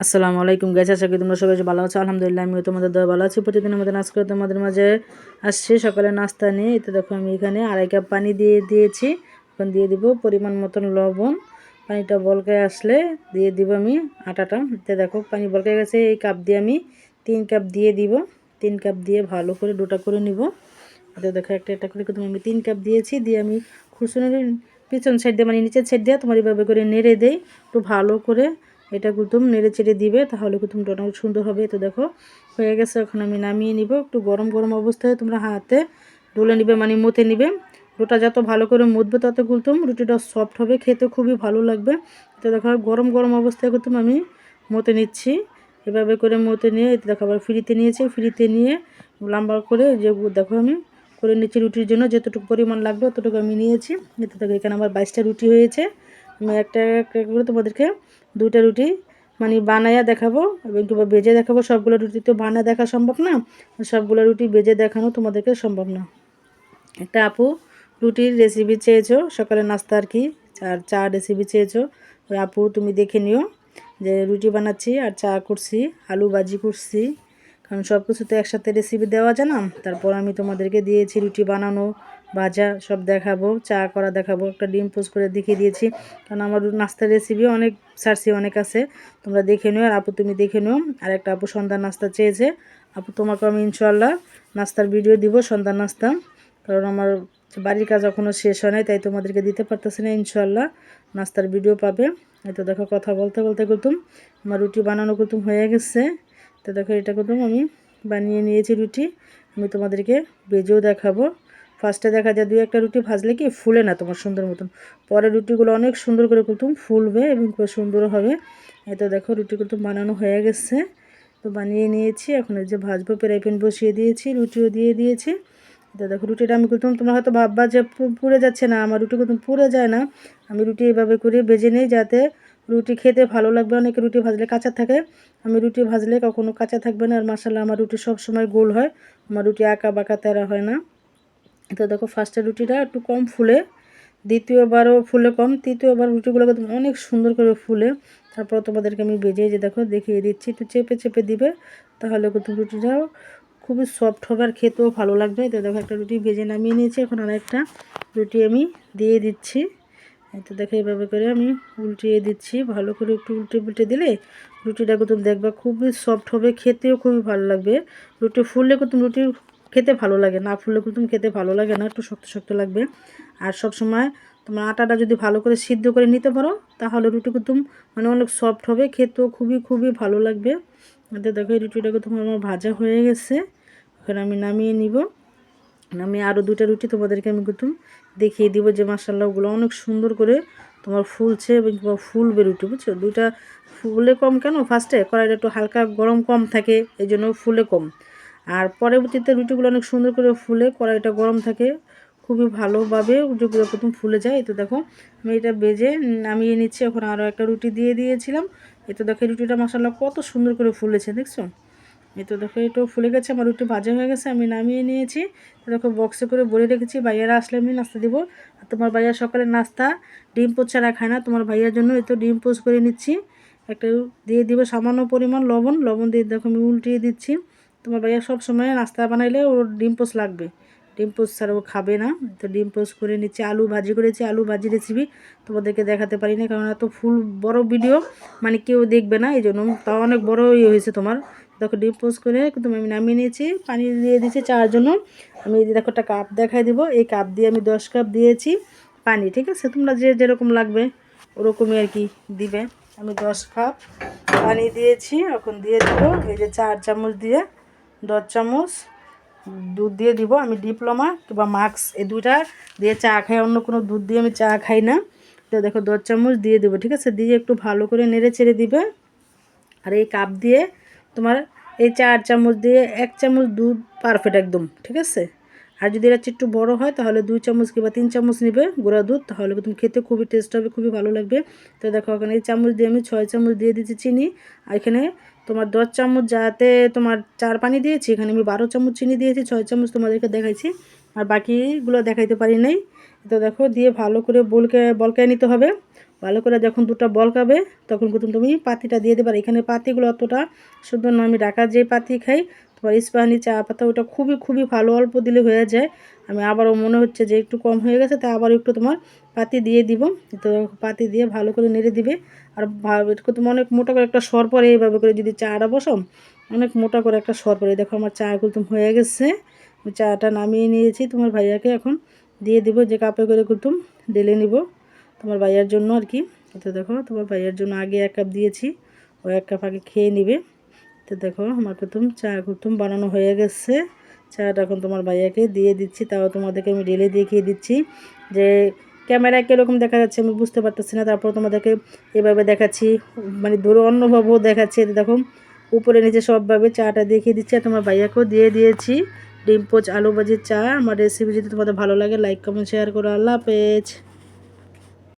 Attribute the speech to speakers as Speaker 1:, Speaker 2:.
Speaker 1: আসসালামু আলাইকুম গেছে আশা করি তোমরা সবাই ভালো আছো। আলহামদুলিল্লাহ, আমিও তোমাদের দয়া ভালো আছি। প্রতিদিন আমাদের নাচ করে তোমাদের মাঝে আসছি সকালে নাস্তা নিয়ে। এতে দেখো, আমি এখানে আড়াই কাপ পানি দিয়ে দিয়েছি। এখন দিয়ে দিব পরিমাণ মতন লবণ। পানিটা বলকে আসলে দিয়ে দিব আমি আটাটা। এতে দেখো, পানি বলকে গেছে। এই কাপ দিয়ে আমি তিন কাপ দিয়ে দিব। তিন কাপ দিয়ে ভালো করে ডোটা করে নিব। এতে দেখো, একটা একটা করে তুমি আমি তিন কাপ দিয়েছি। দিয়ে আমি খুরসুনের পিছন সাইড দিয়ে মানে নিচের সাইড দিয়ে তোমার এইভাবে করে নেড়ে দেই। একটু ভালো করে এটা কুতুম নেড়ে চেড়ে দিবে, তাহলে কুতুম টোটা সুন্দর হবে। তো দেখো, হয়ে গেছে, এখন আমি নামিয়ে নিব। একটু গরম গরম অবস্থায় তোমরা হাতে ডলে নিবে মানে মতে নিবে। রুটা যত ভালো করে মুদবে তত কুলতুম রুটিটা সফট হবে, খেতে খুবই ভালো লাগবে। তো দেখো, গরম গরম অবস্থায় কুতুম আমি মতে নিচ্ছি। এভাবে করে মতে নিয়ে এতে দেখো, আবার ফ্রিতে নিয়েছি। ফ্রিতে নিয়ে লম্বা করে যে দেখো আমি করে নিচ্ছি রুটির জন্য, যতটুকু পরিমাণ লাগবে ততটুকু আমি নিয়েছি। এতে দেখো, এখানে আমার বাইশটা রুটি হয়েছে। আমি একটা একটা করে তোমাদেরকে দুইটা রুটি মানে বানাইয়া দেখাবো এবং কিংবা বেজে দেখাবো। সবগুলো রুটি তো বানা দেখা সম্ভব না। সবগুলো রুটি বেজে দেখানো তোমাদেরকে সম্ভব না। একটা আপু রুটির রেসিপি চেয়েছো, সকালে নাস্তা আর কি, আর চা রেসিপি চেয়েছো। আপু তুমি দেখে নিও যে রুটি বানাচ্ছি আর চা করছি, আলু ভাজি করছি। কারণ সব কিছু তো একসাথে রেসিপি দেওয়া যায় না তারপর আমি তোমাদেরকে দিয়েছি রুটি বানানো, ভাজা, সব দেখাবো, চা করা দেখাবো, একটা ডিম পোস্ট করে দেখিয়ে দিয়েছি। কারণ আমার নাস্তার রেসিপি অনেক, সার্সি অনেক আছে, তোমরা দেখে নিও, আর আপু তুমি দেখে নিও। আর একটা আপু সন্ধ্যা নাস্তা চেয়েছে, আপু তোমাকে আমি ইনশাল্লাহ নাস্তার ভিডিও দিব, সন্ধ্যা নাস্তা। কারণ আমার বাড়ির কাজ এখনও শেষ হয় নাই, তাই তোমাদেরকে দিতে পারতেছি না ইনশাল্লাহ নাস্তার ভিডিও পাবে। এই তো দেখো কথা বলতে বলতে করতুম আমার রুটি বানানো করতুম হয়ে গেছে। তো দেখো, এটা করতুম আমি বানিয়ে নিয়েছি রুটি। আমি তোমাদেরকে বেজেও দেখাবো। ফার্স্টে দেখা যায়, দুই একটা রুটি ভাজলে কি ফুলে না তোমার সুন্দর মতন। পরে রুটিগুলো অনেক সুন্দর করে করতুম ফুলবে এবং খুব সুন্দর হবে। এই তো দেখো, রুটি করতুম বানানো হয়ে গেছে। তো বানিয়ে নিয়েছি। এখন এই যে ভাজবো প্যান বসিয়ে দিয়েছি, রুটিও দিয়ে দিয়েছি। তো দেখো, রুটিটা আমি করতাম তোমরা হয়তো ভাববা যে পুড়ে যাচ্ছে না। আমার রুটি করতাম পুড়ে যায় না। আমি রুটি এইভাবে করে বেজে নিই যাতে রুটি খেতে ভালো লাগবে, অনেকে রুটি ভাজলে কাঁচা থাকে। আমি রুটি ভাজলে কখনো কাঁচা থাকবে না, আর মাসাল্লাহ আমার রুটি সব সময় গোল হয়। আমার রুটি আঁকা বাঁকা তেরা হয় না। তো দেখো ফার্স্টের রুটিটা একটু কম ফুলে, দ্বিতীয়বারও ফুলে কম, তৃতীয়বার রুটিগুলো অনেক সুন্দর করে ফুলে। তারপর তোমাদেরকে আমি বেজে যে দেখো দেখিয়ে দিচ্ছি, একটু চেপে চেপে দিবে, তাহলে কিন্তু রুটিটাও খুবই সফট হবে আর খেতেও ভালো লাগবে। তো দেখো একটা রুটি ভেজে নামিয়ে নিয়েছি, এখন আরেকটা রুটি আমি দিয়ে দিচ্ছি। তো দেখো, এইভাবে করে আমি উল্টিয়ে দিচ্ছি। ভালো করে একটু উল্টে পুলটে দিলে রুটিটা কিন্তু দেখবা খুবই সফট হবে, খেতেও খুবই ভালো লাগবে। রুটি ফুললে কিন্তু রুটি খেতে ভালো লাগে, না ফুললে কিন্তু খেতে ভালো লাগে না, একটু শক্ত শক্ত লাগবে। আর সব সময় তোমার আটাটা যদি ভালো করে সিদ্ধ করে নিতে পারো, তাহলে রুটি কিন্তু মানে অনেক সফট হবে, খেতেও খুবই খুবই ভালো লাগবে। দেখো, এই রুটিটা কিন্তু আমার ভাজা হয়ে গেছে। এখন আমি নামিয়ে নিব। আমি আরও দুটা রুটি তোমাদেরকে আমি কিন্তু দেখিয়ে দিব যে মাসাল্লা ওগুলো অনেক সুন্দর করে তোমার ফুলছে এবং ফুলবে রুটি বুঝছ? দুইটা ফুলে কম কেন? ফার্স্টে কড়াইটা একটু হালকা গরম কম থাকে এই জন্য ফুলে কম। আর পরবর্তীতে রুটিগুলো অনেক সুন্দর করে ফুলে, কড়াইটা গরম থাকে, খুবই ভালোভাবে রুটিগুলো প্রথম ফুলে যায়। এতে দেখো, আমি এটা বেজে নামিয়ে নিচ্ছি, এখন আরও একটা রুটি দিয়ে দিয়েছিলাম। এতে দেখো রুটিটা মশালা কত সুন্দর করে ফুলেছে, দেখছ? এই তো দেখো এটাও ফুলে গেছে, আমার রুটি ভাজা হয়ে গেছে, আমি নামিয়ে নিয়েছি। দেখো বক্সে করে বলে রেখেছি, ভাইয়ারা আসলে আমি নাস্তা দেবো। আর তোমার ভাইয়া সকালে নাস্তা, ডিম পোচ ছাড়া খায় না, তোমার ভাইয়ার জন্য এই তো ডিম পোচ করে নিচ্ছি। একটা দিয়ে দিব সামান্য পরিমাণ লবণ লবণ দিয়ে দেখো আমি উল্টিয়ে দিচ্ছি। তোমার ভাইয়া সব সময় নাস্তা বানাইলে ওর ডিম পোচ লাগবে। ডিম পোস্ট ছাড়া ও খাবে না। তো ডিম পোস্ট করে নিচ্ছি, আলু ভাজি করেছি, আলু ভাজি রেসিপি তোমাদেরকে দেখাতে পারি না, কারণ এত ফুল বড় ভিডিও মানে কেউ দেখবে না এই জন্য তাও অনেক বড় ইয়ে হয়েছে তোমার। দেখো ডিম পোস্ট করে একদম আমি নামিয়ে নিয়েছি, পানি দিয়ে দিয়েছি চার জন্য। আমি দেখো একটা কাপ দেখাই দিব, এই কাপ দিয়ে আমি দশ কাপ দিয়েছি পানি, ঠিক আছে? তোমরা যে যেরকম লাগবে ওরকমই আর কি দিবে। আমি দশ কাপ পানি দিয়েছি, এখন দিয়ে দেবো, এই যে চার চামচ দিয়ে দশ চামচ দুধ দিয়ে দিব। আমি ডিপ্লোমা কিংবা মাস্ক এই দুইটা দিয়ে চা খাই, অন্য কোনো দুধ দিয়ে আমি চা খাই না। তো দেখো দশ চামচ দিয়ে দেবো, ঠিক আছে? দিয়ে একটু ভালো করে নেড়ে চেড়ে দিবে। আর এই কাপ দিয়ে তোমার এই চার চামচ দিয়ে এক চামচ দুধ পারফেক্ট একদম, ঠিক আছে? আর যদি এটা একটু বড়ো হয়, তাহলে দুই চামচ কিংবা তিন চামচ নেবে গুঁড়া দুধ, তাহলে তুমি খেতে খুবই টেস্ট হবে, খুবই ভালো লাগবে। তো দেখো, এখানে এই চামচ দিয়ে আমি ছয় চামচ দিয়ে দিচ্ছি চিনি, আর এখানে তোমার দশ চামচ যাতে তোমার চার পানি দিয়েছি, এখানে আমি বারো চামচ চিনি দিয়েছি, ছয় চামচ তোমাদেরকে দেখাইছি, আর বাকিগুলো দেখাইতে পারি নাই। তো দেখো, দিয়ে ভালো করে বলকে বলকায় নিতে হবে। ভালো করে যখন দুটো বলকাবে, তখন কিন্তু তুমি পাতিটা দিয়ে দেবে। আর এখানে পাতিগুলো অতটা সুন্দর না। আমি ঢাকার যে পাতি খাই, তোমার ইস্পাহানি চা পাতা, ওটা খুবই খুবই ভালো, অল্প দিলে হয়ে যায়। আমি আবারও মনে হচ্ছে যে একটু কম হয়ে গেছে, তাই আবার একটু তোমার পাতি দিয়ে দিব। তো পাতি দিয়ে ভালো করে নেড়ে দিবে। আর তুমি অনেক মোটা করে একটা সর পরে এইভাবে করে যদি চাটা বসো অনেক মোটা করে একটা সর পরে। দেখো আমার চা কুলতুম হয়ে গেছে। চাটা নামিয়ে নিয়েছি। তোমার ভাইয়াকে এখন দিয়ে দিব, যে কাপে করে কুলতুম ঢেলে নিব। তোমার ভাইয়ার জন্য আর কি। তো দেখো, তোমার ভাইয়ার জন্য আগে এক কাপ দিয়েছি, ও এক কাপ আগে খেয়ে নিবে। তো দেখো, আমার কুতুম চা কুতুম বানানো হয়ে গেছে। চাটা এখন তোমার ভাইয়াকে দিয়ে দিচ্ছি, তাও তোমাদেরকে আমি ঢেলে দেখিয়ে দিচ্ছি। যে ক্যামেরায় কীরকম দেখা যাচ্ছে আমি বুঝতে পারতেছি না, তারপর তোমাদেরকে এভাবে দেখাচ্ছি মানে ধরো অন্যভাবেও দেখাচ্ছি। দেখো, উপরে নিচে সবভাবে চাটা দেখিয়ে দিচ্ছি, আর তোমার ভাইয়াকেও দিয়ে দিয়েছি। ডিম পোচ, আলু ভাজির চা, আমার রেসিপি যদি তোমাদের ভালো লাগে লাইক কমেন্ট শেয়ার করো। আল্লাহ হাফেজ।